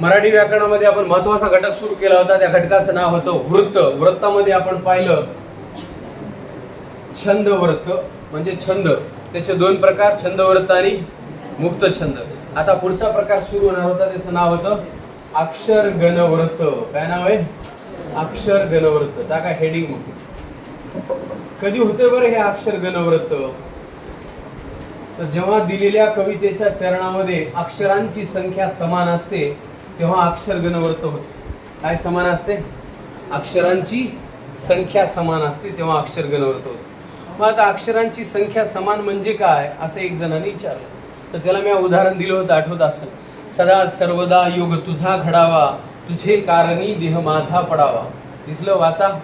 मराठी व्याकरणामध्ये आपण महत्त्वाचा घटक सुरू केला होता त्या घटकाचं नाव होतं वृत्त. वृत्तामध्ये आपण पाहिलं छंद वृत्त म्हणजे छंद. त्याचे दोन प्रकार छंद वृत्त आणि मुक्त छंद. आता पुढचा प्रकार सुरू होणार होता त्याचं नाव होतं अक्षर गणवृत्त काय नाव आहे? अक्षर गणवृत्त टाका हेडिंग मग. कधी होते बरं हे अक्षर गणवृत्त तर जेव्हा दिलेल्या कवितेच्या चरणामध्ये अक्षरांची संख्या समान असते तेव्हा अक्षर गणवर्त होते. काय समान असते? अक्षरांची संख्या समान असते तेव्हा अक्षर गणवर्त होते. मग आता अक्षरांची संख्या समान म्हणजे काय? असं एक जणांनी विचारलं. तर त्याला मी उदाहरण दिलं होतं आठवत असेल. सदा सर्वदा योग तुझा घडावा तुझे कारणी देह माझा पडावा. दिसलं? वाचा.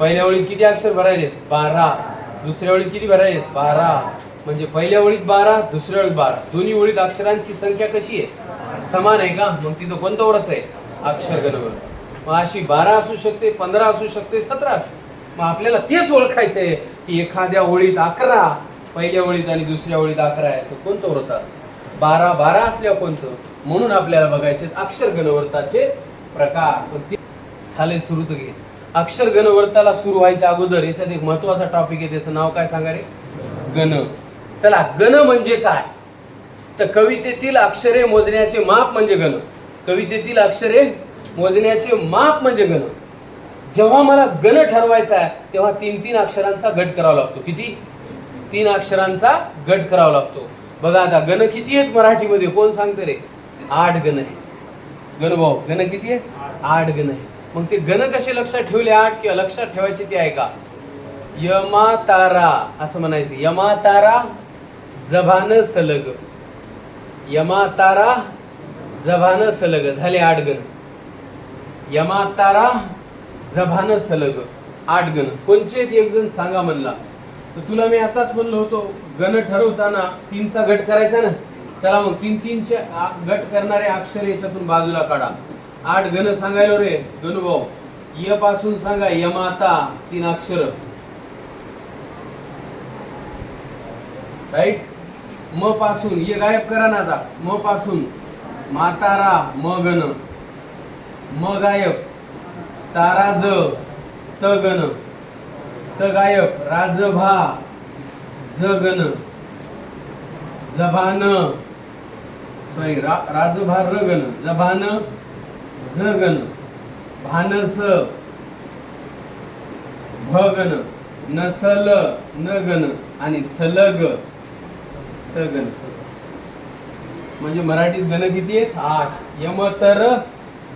पहिल्या ओळीत किती अक्षर भरायलेत? बारा. दुसऱ्या ओळीत किती भरायलेत? बारा. म्हणजे पहिल्या ओळीत बारा दुसऱ्या ओळीत बारा. दोन्ही ओळीत अक्षरांची संख्या कशी आहे? समान आहे का? मग तिथं कोणतं व्रत आहे? अक्षर गणव्रत. मग अशी बारा असू शकते पंधरा असू शकते सतरा असू मग आपल्याला तेच ओळखायचं आहे की एखाद्या ओळीत अकरा पहिल्या ओळीत आणि दुसऱ्या ओळीत अकरा आहे. तर कोणतं व्रत असतं? बारा बारा असल्यावर कोणतं? म्हणून आपल्याला बघायचे अक्षर गणव्रताचे प्रकार. पण ते झाले सुरू तर घे. अक्षर गणवर्ताला सुरू व्हायच्या अगोदर याच्यात एक महत्त्वाचा टॉपिक आहे. त्याचं नाव काय सांगा रे? गण. चला गण म्हणजे काय? तर कवितेतील अक्षरे मोजण्याचे माप म्हणजे गण. कवितेतील अक्षरे मोजण्याचे माप म्हणजे गण. जेव्हा मला गण ठरवायचा आहे तेव्हा तीन तीन अक्षरांचा गट करावा लागतो. किती? तीन अक्षरांचा गट करावा लागतो. बघा आता गण किती आहेत मराठीमध्ये? कोण सांगते रे? आठ गण आहे गणभाऊ गण किती आहेत? आठ गण आहे मग ते गण कसे लक्षात ठेवले? आठ किंवा लक्षात ठेवायचे ते आहे का यमा तारा असं म्हणायचं. यमा तारा जभान सलग. यमा तारा जभान सलग. झाले आठ गण. यमा तारा जभान सलग. आठ गण. कोणचे एक जण सांगा म्हणला. तर तुला मी आताच म्हणलो होतो गण ठरवताना तीनचा गट करायचा ना? चला मग तीन तीनचे आ- गट करणारे अक्षर याच्यातून बाजूला काढा. आठ गण सांगायलो रे गणुभाऊ य पासून सांगा यमाता तीन अक्षर. राईट म पासून ये गायब करा ना आता. म पासून मातारा म गण म गायब तारा ज त गण त गायब राजभा. ज गण जभान. सॉरी रा राजभा र गण जभान ज गण भानस. भ गण नसल न गण आणि सलग. स म्हणजे मराठीत गण किती आहेत? आठ. यमतर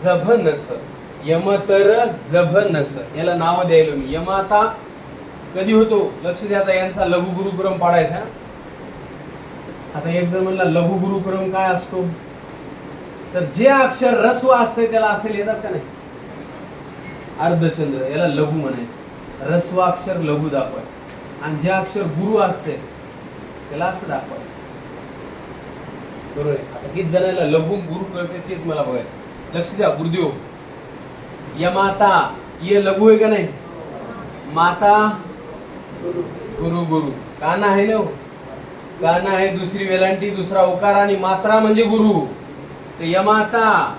जभ नस. यमतर जभ नस. याला नाव द्यायलो मी. यम आता कधी होतो? लक्ष द्या आता यांचा लघुगुरुक्रम पाडायचा. आता एक जर म्हणला लघुगुरुक्रम काय असतो? तर जे अक्षर रस्व असते त्याला असेल येतात का नाही? अर्धचंद्र. याला लघु म्हणायचं. रस्व अक्षर लघु दाखवाय आणि जे अक्षर गुरु असते त्याला असं दाखवायचं. बरोबर आहे? आता किती जणांना लघुम गुरु कळते तेच मला बघायचं. लक्ष द्या गुरुदेव. या माता ये लघु आहे का नाही? माता गुरु गुरु. काना आहे ना हो? काना आहे दुसरी वेलांटी दुसरा उकार आणि मात्रा म्हणजे गुरु. तर यमाता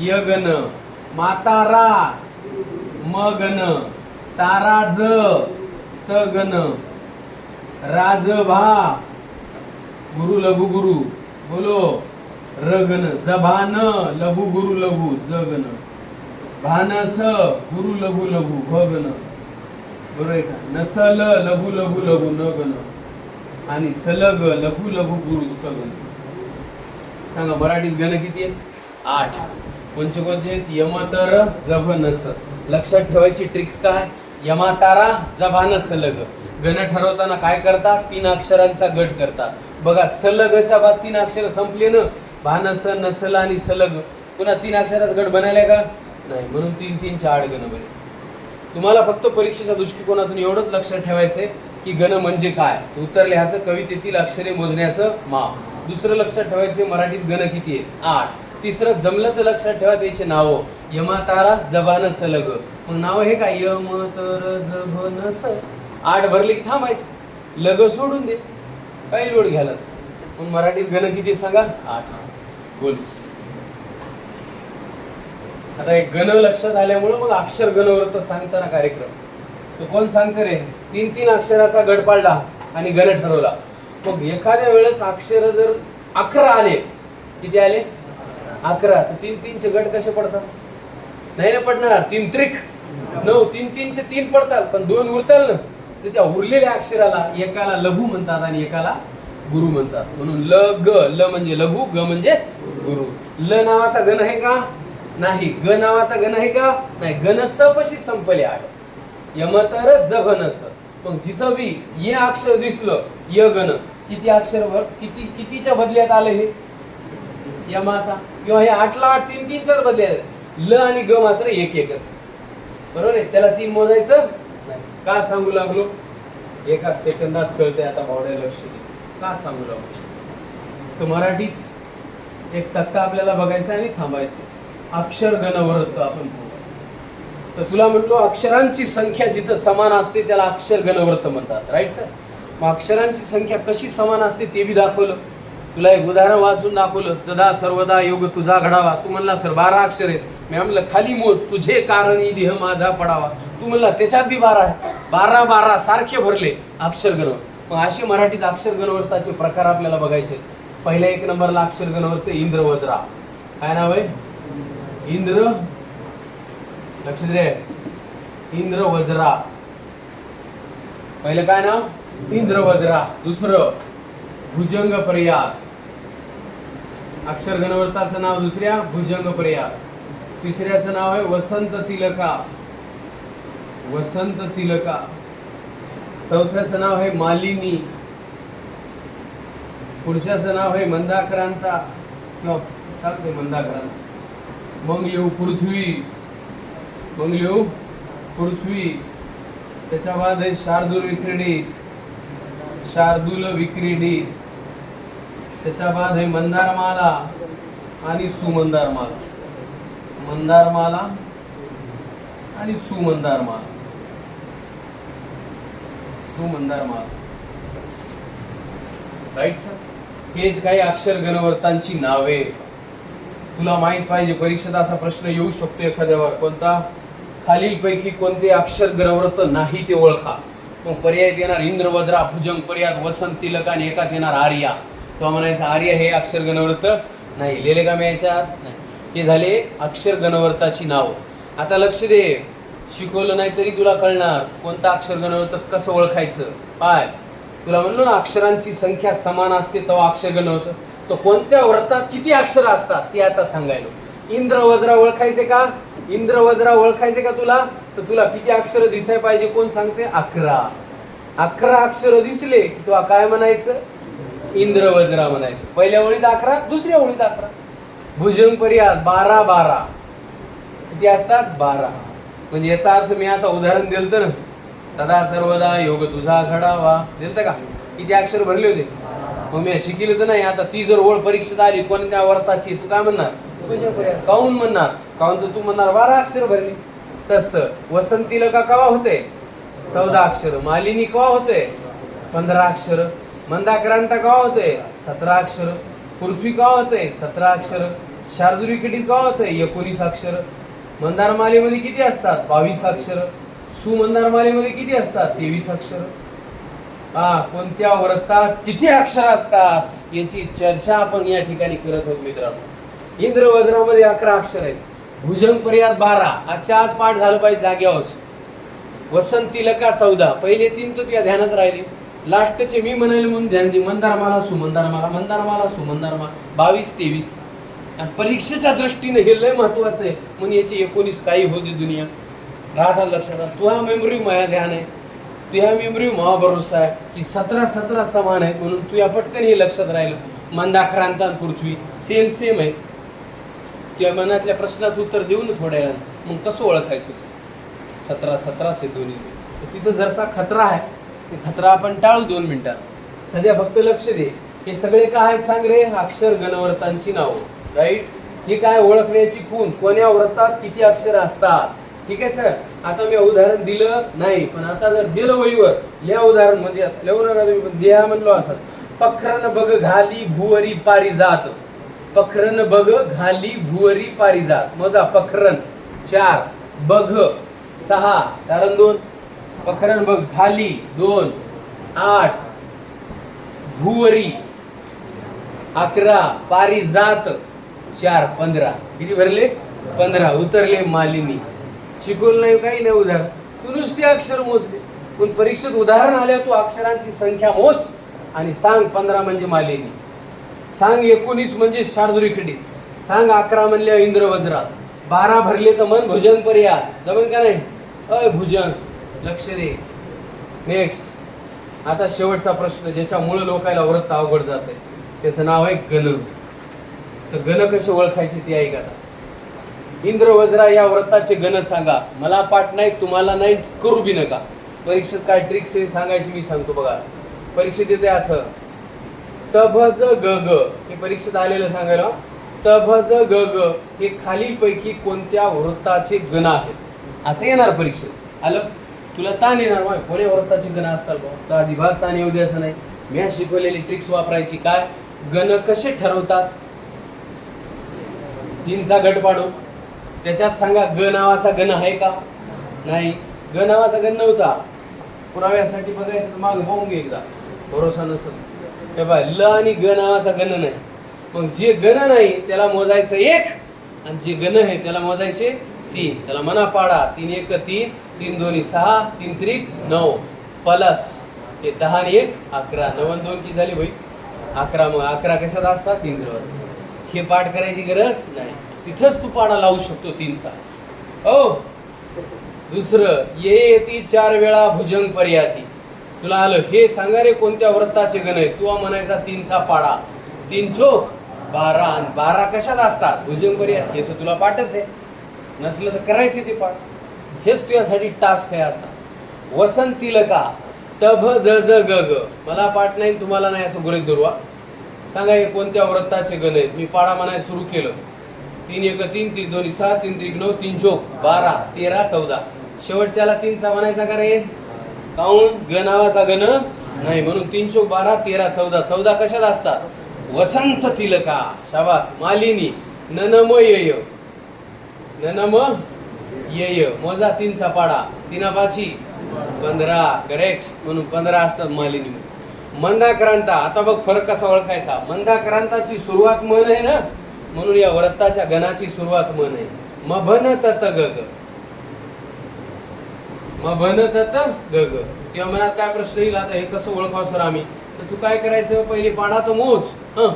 यगन. मातारा मगन. तारा ज तगन राजभा गुरु लघु गुरु बोलो. रगन जभान लघु गुरु लघु जगन. भानस गुरु लघु लघु भगन. बरोबर आहे का? नसल लघु लघु लघु न आणि सलग लघु लघु गुरु सगन. सांगा मराठीत गण किती आहेत? आठ. कोणचे कोणचे आहेत. यमतर जभ नस लक्षात ठेवायची ट्रिक्स काय? यमातारा जभान सलग. गण ठरवताना काय करतात? तीन अक्षरांचा गट करतात. बघा सलगच्या बाद तीन अक्षर संपले ना. भानस नसल आणि सलग. पुन्हा तीन अक्षराचा गट बनायला का? नाही म्हणून तीन तीन चार गण बने. तुम्हाला फक्त परीक्षेच्या दृष्टिकोनातून एवढंच लक्षात ठेवायचंय की गण म्हणजे काय? उत्तर लिहायचं कवितेतील अक्षरे मोजण्याचं माप. दुसरं लक्षात ठेवायचे मराठीत गण किती आहेत आठ. तिसरं जमलं तर लक्षात ठेवा त्याचे यमा तारा जबान सलग. मग नाव हे काय? यम तर जभ स. आठ भरले की थांबायचं. लग सोडून दे. काही लोड घ्यायला. पण मराठीत गण किती सांगा? आठ. बोल. आता एक गण लक्षात आल्यामुळं मग अक्षर गणव्रत सांगताना कार्यक्रम. तो कोण सांगते रे? तीन तीन अक्षराचा गट पाडला आणि गण ठरवला. मग एखाद्या वेळेस अक्षर जर अकरा आले किती आले? अकरा. तर तीन तीनचे गट कसे पडतात? नाही ना पडणार. तीन त्रिक. नऊ. तीन तीनचे तीन पडतात. पण दोन उरताल ना. तर त्या उरलेल्या अक्षराला एकाला लघु म्हणतात आणि एकाला गुरु म्हणतात. म्हणून ल ग ल म्हणजे लघु ग म्हणजे गुरु. ल नावाचा गण आहे का? नाही. ग नावाचा गण आहे का? नाही. गण सपशी संपले आहे. यमतर जघनस. मग जिथं बी ये अक्षर दिसलं य गण किती अक्षर किती कितीच्या बदल्यात आलं हे? यमाता किंवा हे आठला आठ तीन तीनच्याच बदल्यात. ल आणि ग मात्र एक एकच. बरोबर आहे? त्याला तीन मोजायचं? का सांगू लागलो? एका सेकंदात कळतंय आता भावड्या लक्ष दे. का सांगू लागलो? तर मराठीत एक तक्ता आपल्याला बघायचा आणि थांबायचं. अक्षर गणवरत आपण तर तुला म्हणलो अक्षरांची संख्या जिथं समान असते त्याला अक्षर गणवर्त म्हणतात. राईट सर मग अक्षरांची संख्या कशी समान असते ते बी दाखवलं. तुला एक उदाहरण वाचून दाखवलं. सदा सर्वदा योग तुझा घडावा. तू म्हणला सर बारा अक्षर आहेत. मी म्हणलं खाली मोज तुझे कारण देह माझा पडावा. तू म्हणला त्याच्यात बी बारा आहे. बारा बारा सारखे भरले अक्षर गणवर मग अशी मराठीत अक्षर गणवर्ताचे प्रकार आपल्याला बघायचे. पहिल्या एक नंबरला अक्षर गणवर्त इंद्र वज्रा. काय नाव आहे? इंद्र? लक्ष दे इंद्र वज्रा. पहिलं काय नाव? इंद्र वज्रा. दुसरं भुजंग प्रयाग अक्षर गणवर्ताचं नाव दुसऱ्या भुजंग प्रयाग तिसऱ्याचं नाव आहे वसंत तिलका. वसंत तिलका. चौथ्याचं नाव आहे मालिनी. पुढच्याचं नाव आहे मंदाक्रांता. किंवा चालते मंदाक्रांत. मग येऊ पृथ्वी. मग येऊ पृथ्वी. त्याच्या बाद आहे शार्दूल विक्रीडित शार्दूल विक्रीडित त्याच्या बाद आहे मंदारमाला आणि सुमंदारमाला. मंदार माला आणि सुमंदार माला सुमंदार माला राईट सर हे काही अक्षर गणवर्तांची नावे तुला माहीत पाहिजे परीक्षेत असा प्रश्न येऊ शकतो एखाद्यावर. कोणता? खालीलपैकी कोणते अक्षर गणव्रत नाही ते ओळखा. मग पर्याय येणार इंद्रवज्रा भुजंग पर्याय वसंत तिलक आणि एकात येणार आर्या. तो म्हणायचं आर्य हे अक्षर गणव्रत नाही. लिहिले का मी याच्यात नाही. हे झाले अक्षर गणवर्ताची नाव. आता लक्ष दे शिकवलं नाही तरी तुला कळणार कोणतं अक्षर गणवर्त कसं ओळखायचं. पाय. तुला म्हणलो ना अक्षरांची संख्या समान असते तेव्हा अक्षर गणवत तर कोणत्या व्रतात किती अक्षर असतात ते आता सांगायलो. इंद्र वज्रा ओळखायचे का? इंद्र वज्रा ओळखायचे का तुला? तर तुला किती अक्षर दिसाय पाहिजे कोण सांगते? अकरा. अकरा अक्षर दिसले की तुला काय म्हणायचं? इंद्र वज्रा म्हणायचं. पहिल्या ओळीत अकरा दुसऱ्या ओळीत अकरा. भुजंग पर्याय बारा बारा. किती असतात बारा. म्हणजे याचा अर्थ मी आता उदाहरण दिलं ना सदा सर्वदा योग तुझा घडावा. दिलत का? किती अक्षर भरले होते? मग मी शिकले तर नाही. आता ती जर ओळ परीक्षेत आली कोणत्या वर्थाची तू काय म्हणणार? भुजंग काऊन म्हणणार? काऊन तर तू म्हणणार बारा अक्षर भरली. तस वसंतीला का कवा होते? चौदा अक्षर. मालिनी कवा होते? पंधरा अक्षर. मंदाक्रांता कवा होते? सतरा अक्षर. उर्फी का होत आहे सतरा अक्षर. शार्दुरी किटीत होत आहे एकोणीस अक्षर. मंदार मालेमध्ये किती असतात? बावीस अक्षर. सुमंदार मालेमध्ये किती असतात? तेवीस अक्षर. हा कोणत्या व्रतात किती अक्षर असतात? याची चर्चा आपण या ठिकाणी करत आहोत मित्रांनो. इंद्र वज्रामध्ये अकरा अक्षर आहेत. भुजंग पर्यात बारा. आजच्या आज पाठ झालं पाहिजे जाग्यावर वसंत तिलका चौदा. पहिले तीन तर तुझ्या ध्यानात राहिले. लास्टचे मी म्हणेल म्हणून ध्यान दे. मंदार सुमंदारमाला मंदारमाला माला बावीस तेवीस. आणि परीक्षेच्या दृष्टीने हे लय महत्वाचं आहे. म्हणून याची एकोणीस काही होते दुनिया. राहतात लक्षात राहा. मेमरी माया ध्यान आहे. तुझ्या मेमरी महा भरोसा आहे की सतरा सतरा समान आहेत म्हणून तुझ्या पटकन हे लक्षात राहिलं. मंदाक्रांतान पृथ्वी सेम सेम आहे तुझ्या मनातल्या प्रश्नाचं उत्तर देऊ ना थोड्या वेळानं. मग कसं ओळखायचं? सतरा सतराच आहे दोन्ही. तर तिथं जरसा खतरा आहे. ते खतरा आपण टाळू दोन मिनिटात सध्या फक्त लक्ष दे. हे सगळे काय आहेत सांग रे? अक्षर गणव्रतांची नावं. राईट ही काय ओळखण्याची खून? कोण्या व्रतात किती अक्षर असतात? ठीक आहे सर आता मी उदाहरण दिलं नाही पण आता जर दिलं वहीवर या उदाहरणमध्ये देहा म्हणलो असत पखरन बघ घाली भुवरी पारी जात. पखरन बघ घाली भुवरी पारिजात मोजा पखरन. चार. बघ. सहा. चार दोन. प्रकरण बघ घाली दोन आठ भुवरी अकरा पारिजात चार पंधरा. किती भरले? पंधरा. उतरले मालिनी. शिकवलं नाही काही नाही उदाहरण तू नुसते अक्षर मोजले. पण परीक्षेत उदाहरण आल्या तू अक्षरांची संख्या मोज आणि सांग पंधरा म्हणजे मालिनी. सांग एकोणीस म्हणजे शार्दुरी खिडीत सांग अकरा म्हणल्या इंद्रवज्रा. बारा भरले तर मन भुजंग पर्या जमन का नाही? अय भुजन लक्ष दे. नेक्स्ट आता शेवटचा प्रश्न ज्याच्यामुळे लोकायला व्रत अवघड जाते त्याचं नाव आहे गण. तर गण कसे ओळखायची ती ऐका आता. इंद्र वज्रा या व्रताचे गण सांगा. मला पाठ नाही तुम्हाला नाही करू बी नका. परीक्षेत काय ट्रिक्स सांगायची मी सांगतो बघा. परीक्षेत येते असं. तभज ग ग. हे परीक्षेत आलेलं सांगायला. तभज ग ग. हे खालीलपैकी कोणत्या वृत्ताचे गण आहेत? असं येणार परीक्षेत. आलं? तुला ताण येणार मग कोण्या वृत्ताचे गण असतात भाऊ. तर अजिबात ताण येऊ दे असं नाही. मी शिकवलेली ट्रिक्स वापरायची. काय? गण कसे ठरवतात? तीनचा गट पाडू. त्याच्यात सांगा ग नावाचा गण आहे का? नाही. ग नावाचा गण नव्हता. पुराव्यासाठी बघायचं तर माग होऊन घे एकदा. भरोसा नसत हे बाय ल आणि ग नावाचा गण नाही. मग जे गण नाही त्याला मोजायचं एक. आणि जे गण आहे त्याला मोजायचे तीन. त्याला मना पाडा तीन एक तीन. तीन दोन्ही सहा तीन त्रिक नऊ. प्लस. हे दहा आणि एक अकरा. नऊ आणि दोन किती झाले भाई? अकरा मग अकरा कशात असतात? इंद्रवाज हे पाठ करायची गरज नाही. तिथंच तू पाडा लावू शकतो तीनचा. ओ दुसरं ये ती चार वेळा भुजंग पर्याती तुला आलं हे सांगा रे कोणत्या व्रताचे गण आहे तू म्हणायचा तीनचा पाडा. तीन चोख बारा. आणि बारा कशात असतात? भुजंग पर्याती हे तर तुला पाठच आहे. नसलं तर करायचे ते पाठ. हेच तुझ्यासाठी टास्क आहे आजचा. वसंतील का तभ ज ज ग ग. मला पाठ नाही तुम्हाला नाही असं गृहित दुर्वा सांगा हे कोणत्या व्रताचे गण आहेत? मी पाडा म्हणाय सुरू केलं. तीन एक तीन तीन दोन्ही सहा तीन त्रिक नऊ तीन चोक बारा तेरा चौदा. शेवटच्याला तीनचा म्हणायचा का रे? काऊन? ग नावाचा गण? नाही म्हणून तीन चोक बारा तेरा चौदा. चौदा कशात असतात? वसंत तिलका. शाबास. मालिनी. ननमय ननम येय मोजा तीनचा पाडा तीना पाची पंधरा. करेक्ट म्हणून पंधरा असतात मालिनी मंदाक्रांता. आता बघ फरक कसा ओळखायचा. मंदाक्रांताची सुरुवात मन आहे ना? म्हणून या व्रताच्या गणाची सुरुवात मन आहे. मभन तत गग. मभन तत गग. किंवा मनात काय प्रश्न येईल? आता हे कसं ओळखाव सर आम्ही? तर तू काय करायचं? पहिले पाडा तर मोज. हं.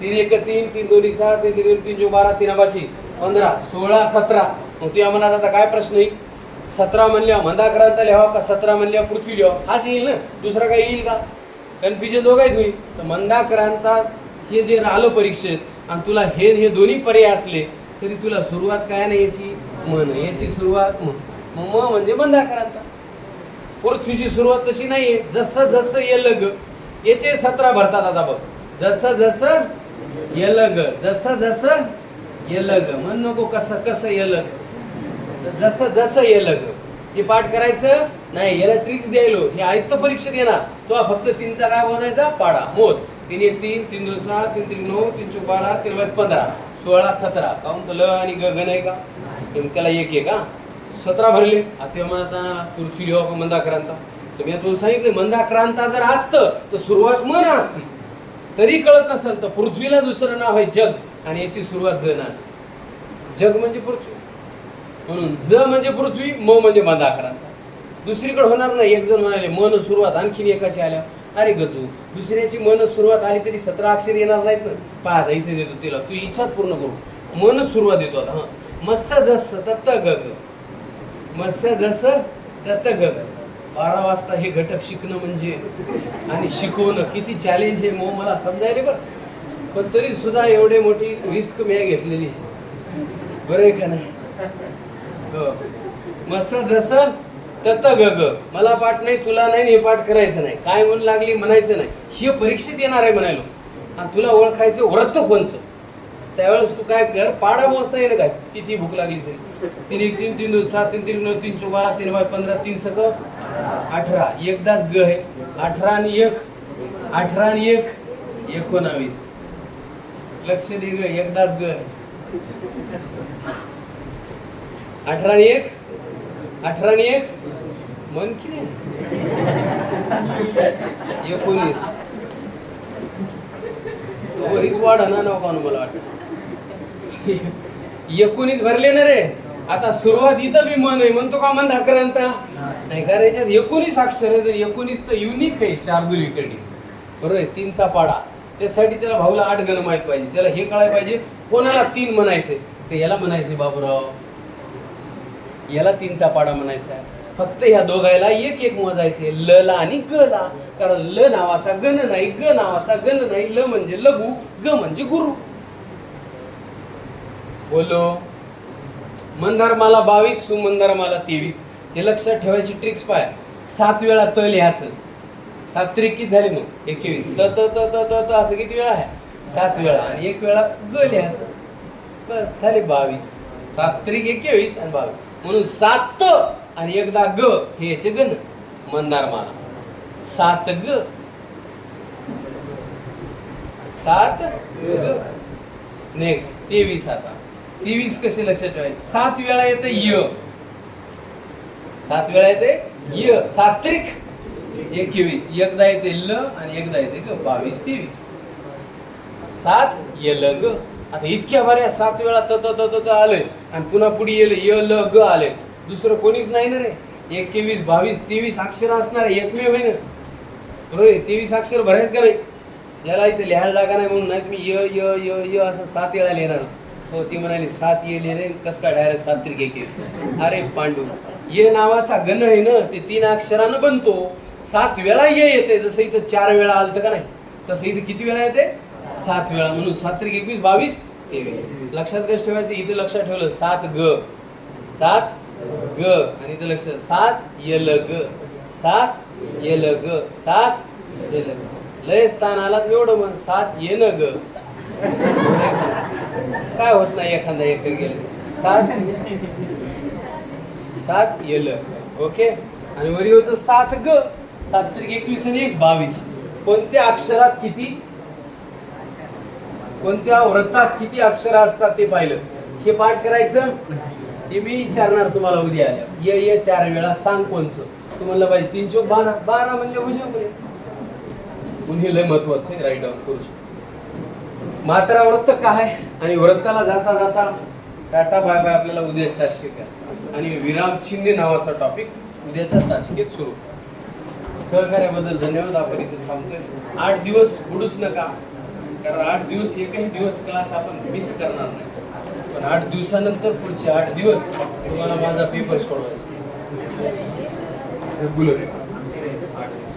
तीन एक तीन तीन दोन्ही सहा तीन तीन तीन जो बारा तीन बाची पंधरा सोळा सतरा. मग तुझ्या मनात आता काय प्रश्न येईल? सतरा म्हणल्या मंदाक्रांत लिहावा का? सतरा म्हणल्या पृथ्वी लिहावा हाच येईल ना? दुसरा काही येईल का? कन्फ्युजन दोघायच होईल. तर मंदाक्रांतात हे जे राहिलं परीक्षेत आणि तुला हे हे दोन्ही पर्याय असले तरी तुला सुरुवात काय नाही याची? मन याची सुरुवात म. मग म म्हणजे मंदाक्रांत पृथ्वीची सुरुवात तशी नाही आहे जसं जसं येलं ग याचे सतरा भरतात आता बघ. जसं जसं येलं ग जसं जसं येलं ग म्हण नको कसं कसं येलं जसं जसं येलं ग हे पाठ करायचं? नाही याला ट्रिक्स द्यायलो. हे आयुक्त परीक्षेत येणार. तो फक्त तीनचा काय बोलायचा? पाडा. मोद तीन एक तीन तीन दोन सहा तीन तीन नऊ तीन चौ बारा तीन बाय पंधरा. सोळा सतरा. काऊन तर ल आणि ग गण आहे का? मग त्याला एक आहे का सतरा भरले. आता म्हणता पृथ्वी लिहा का मंदाक्रांता. तर मी तुला सांगितलं मंदाक्रांता जर असतं तर सुरुवात मन असती. तरी कळत नसेल तर पृथ्वीला दुसरं नाव आहे जग. आणि याची सुरुवात जन असते. जग म्हणजे पृथ्वी. म्हणून ज म्हणजे पृथ्वी म म्हणजे मंदाक्रांता. दुसरीकडे होणार नाही. एक जण म्हणाले मन सुरुवात. आणखीन एकाची आल्या अरे गजू दुसऱ्याची मन सुरुवात आली तरी सतरा अक्षर येणार नाहीत ना. पाहता इथे देतो तिला. तू इच्छाच पूर्ण करू. मन सुरुवात देतो आता हा. मत्स्य जस तत्त गग मत्स्य जस तत्त गग बारा वाजता हे घटक शिकणं म्हणजे आणि शिकवणं किती चॅलेंज आहे मग मला समजायले बरं. पण तरी सुद्धा एवढे मोठी रिस्क मी घेतलेली बरं आहे का नाही? हो. मस्त जसं तत गग मला पाठ नाही तुला नाही हे पाठ करायचं नाही. काय म्हणून लागली म्हणायचं नाही. हे परीक्षेत येणार आहे म्हणायलो. आणि तुला ओळखायचं व्रत कोणचं? त्यावेळेस तू काय कर पाडा मोजता येईल काय किती भूक लागली तरी. तीन एक तीन तीन दोन सात तीन तीन नऊ तीन चौ बारा तीन बाय पंधरा तीन सक अठरा. एकदाच ग आहे अठरा आणि एक. अठरा आणि एक. एकोणावीस. लक्ष दे ग एकदाच ग. अठरा आणि एक? अठरा आणि एक? मन की नाही? एकोणीस. बरीच वाढ ना नका मला वाटत. एकोणीस भरले ना रे. आता सुरुवात इथं बी मन आहे. म्हणतो का मन आक्रांत नाही का रे याच्यात एकोणीस अक्षर आहे तर एकोणीस तर युनिक आहे शार्दुल इकडे बरोबर आहे? तीनचा पाडा. त्यासाठी त्याला भाऊला आठ गण माहीत पाहिजे. त्याला हे कळायला पाहिजे कोणाला तीन म्हणायचे ते याला म्हणायचे बाबूराव. याला तीनचा पाडा म्हणायचा आहे. फक्त ह्या दोघायला एक एक मोजायचे ल ला आणि ग ला. कारण ल नावाचा गण नाही ग नावाचा गण नाही ल म्हणजे लघु ग म्हणजे गुरु. बोलो. मंदारमाला बावीस सुमंदारमाला तेवीस. हे लक्षात ठेवायची ट्रिक्स पाय. सात वेळा त लिहायचं सात त्रिक झाले मग एकवीस. त त त त त असं किती वेळा आहे? सात वेळा. आणि एक वेळा ग लिहायचं बस झाले बावीस. सात त्रिक एकवीस आणि बावीस. म्हणून सात आणि एकदा ग हे याचे गण. मंदारमाला सात ग. सात ग. नेक्स्ट तेवीस आता. तेवीस कसे लक्षात ठेवायचे? सात वेळा येते य. सात वेळा येते य. सात्रिक एकवीस. एकदा येते ल आणि एकदा येते ग. बावीस तेवीस. सात य ल ग. आता इतक्या बऱ्या सात वेळा त त त त आणि पुन्हा पुढे येल य ल ग आलंय. दुसरं कोणीच नाही ना रे. एकवीस बावीस तेवीस अक्षर असणार आहे, एकमेव आहे ना. बरोबर तेवीस अक्षर भरायत का नाही याला इथे लिहायला जागा नाही म्हणून नाही तुम्ही य य य य असं सात वेळा लिहिणार हो ती म्हणाली सात ये लिहिले कस काय डायरेक्ट सात त्रिक एकवीस अरे पांडू ये नावाचा गण आहे ना. ते तीन अक्षरानं बनतो. सात वेळा ये येते. जसं इथं चार वेळा आलतं का नाही तसं इथं किती वेळा येते? सात वेळा. म्हणून सात त्रिक एकवीस बावीस तेवीस. लक्षात कसं ठेवायचं? इथं लक्षात ठेवलं सात ग. सात ग. आणि इथं लक्ष सात यल ग. सात यल ग. सात यल ग. लय स्थान आलात एवढं म्हण सात ये न ग. काय होत नाही एखादा एक गेलं. सात सात यल ओके? आणि वरी होतं सात ग. सात एकवीस आणि एक बावीस. कोणत्या अक्षरात किती? कोणत्या व्रतात किती अक्षर असतात ते पाहिलं. हे पाठ करायचं? हे मी विचारणार तुम्हाला उद्या. आल्या ये ये चार वेळा सांग कोणचं. तू म्हणलं पाहिजे तीन चौक बारा. बारा म्हणले भुजंग कुणी लय महत्वाचं आहे. राईट डाऊन करू शकतो. मात्रा व्रत काय? आणि व्रताला जाता जाता टाटा बाय बाय आपल्याला उद्याच तासिकेत आणि विराम शिंदे नावाचा टॉपिक उद्याच्या तासिकेत सुरू. सहकार्याबद्दल धन्यवाद. आपण इथे थांबतोय. आठ दिवस बुडूच नका. कारण आठ दिवस एकही दिवस क्लास आपण मिस करणार नाही. पण आठ दिवसानंतर पुढचे आठ दिवस तुम्हाला माझा पेपर सोडवायचा. रेग्युलर आठ दिवस.